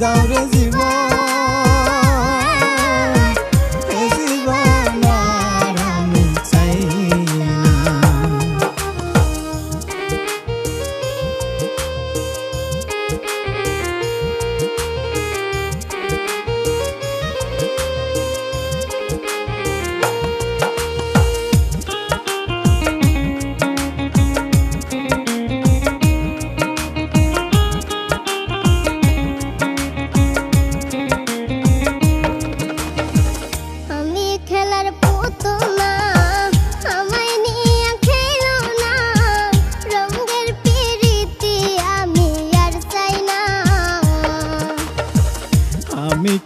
without resistance.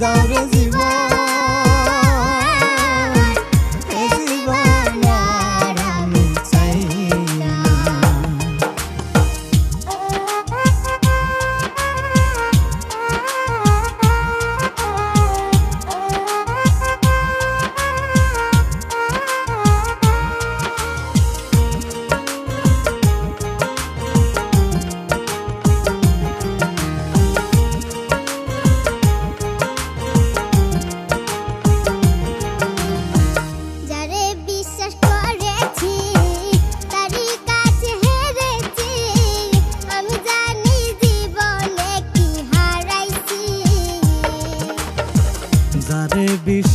Portugal, Brasil.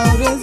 auras